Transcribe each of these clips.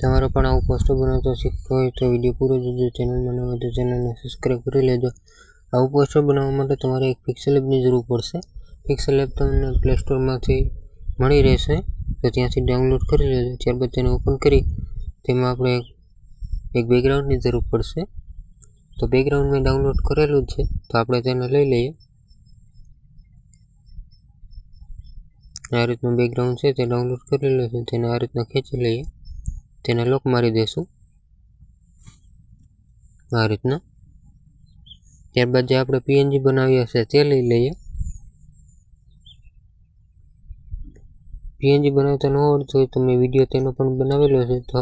તમારે પણ આવું પોસ્ટર બનાવતા શીખતો હોય તો વીડિયો પૂરો જોજો ચેનલમાં બનાવે તો ચેનલને સબસ્ક્રાઈબ કરી લેજો. આવું પોસ્ટર બનાવવા માટે તમારે એક પિક્સેલ એપની જરૂર પડશે. પિક્સેલ એપ તમને પ્લે સ્ટોરમાંથી મળી રહેશે. તો ત્યાંથી ડાઉનલોડ કરી લેજો. ત્યારબાદ તેને ઓપન કરી તેમાં આપણે એક બેકગ્રાઉન્ડની જરૂર પડશે. તો બેકગ્રાઉન્ડ મેં ડાઉનલોડ કરેલું જ છે. તો આપણે તેને લઈ લઈએ. આ રીતનું બેકગ્રાઉન્ડ છે, તે ડાઉનલોડ કરેલું છે તેને આ રીતના ખેંચી લઈએ. તેને લોક મારી દઈશું આ રીતના. ત્યારબાદ જે આપણે પીએનજી બનાવી હશે તે લઈ લઈએ. પીએનજી બનાવતા ન આવડતું હોય તો મેં વીડિયો તેનો પણ બનાવેલો છે તો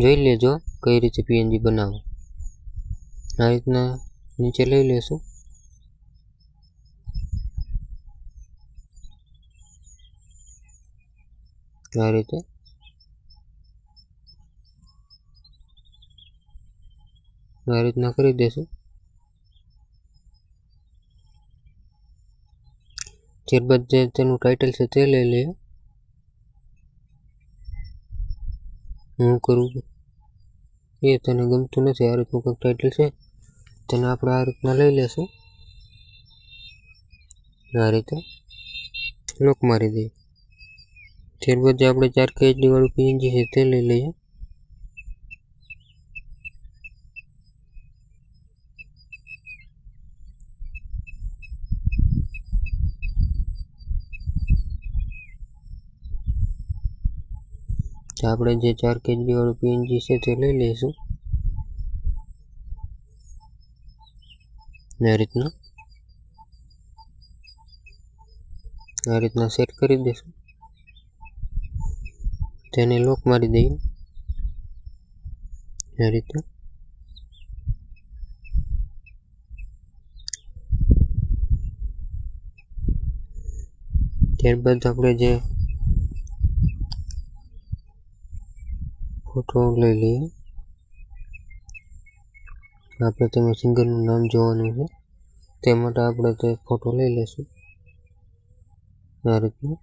જોઈ લેજો કઈ રીતે પીએનજી બનાવો આ રીતના નીચે લઈ લેશું. આ રીતે. આ રીતના કરી દેશું. ત્યારબાદ જે તેનું ટાઇટલ છે તે લઈ લઈએ. હું કરું એ તને ગમતું નથી, આ રીતનું કંઈક ટાઇટલ છે, તેને આપણે આ રીતના લઈ લેશું. આ રીતે લોક મારી દઈએ. ત્યારબાદ જે આપણે ચાર કે એચડી વાળું પીએનજી છે તે લઈ લઈએ. આપણે જે ચાર કેજી વાળું પીએનજી છે તે લઈ લઈશું. આ રીતના. આ રીતના સેટ કરી દઈશું. તેને લોક મારી દઈએ. આ રીતે ત્યારબાદ આપણે જે ફોટો લઈ લઈએ. આપણે તેમાં સિંગરનું નામ જોવાનું છે. તે માટે આપણે તે ફોટો લઈ લઈશું. આ રીતનું.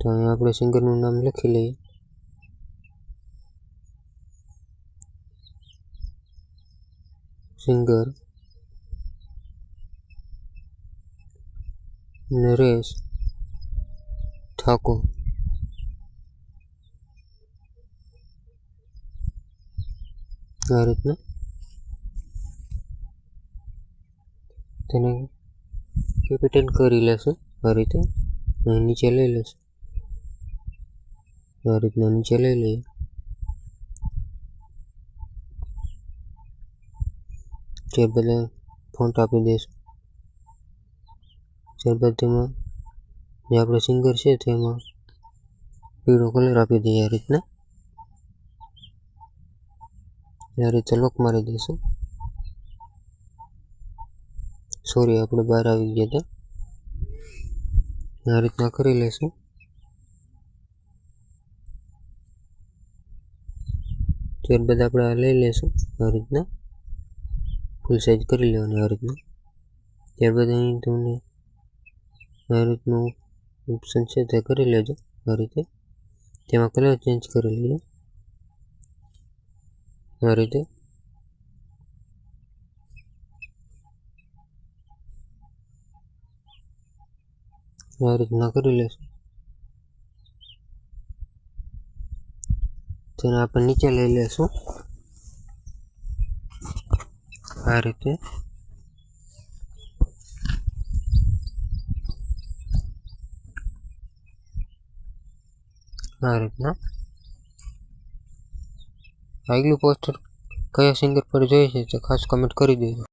તો અહીંયા આપણે સિંગરનું નામ લખી લઈએ. સિંગર. નરેશ ઠાકોર. આ રીતના. તેને કેપિટલ કરી લેશું આ રીતે. નીચે લઈ લેશું. આ રીતના નીચે લઈ લઈએ. ત્યારબાદ ફોન્ટ આપી દઈશું ત્યારબાદ તેમાં જે આપણો સિંગર છે તેમાં પીળો કલર આપી દઈએ આ રીતના. આ રીતે લોક મારી દઈશું. સોરી આપણે બહાર આવી ગયા હતા. આ રીતના કરી લઈશું. ત્યારબાદ આપણે આ લઈ લઈશું આ રીતના. ફૂલ સાઈઝ કરી લેવાની આ રીતના. ત્યારબાદ અહીં તમને આ રીતનું ઓપ્શન છે તે કરી લેજો આ રીતે. તેમાં કલર ચેન્જ કરી લઈએ. આ રીતે. આ રીતના કરી લેશું. તેને આપણે નીચે લઈ લેશું. આ રીતે. આ રીતના. આગલું પોસ્ટર કયા સિંગર પર જોઈએ છે તે ખાસ કમેન્ટ કરી દેજો.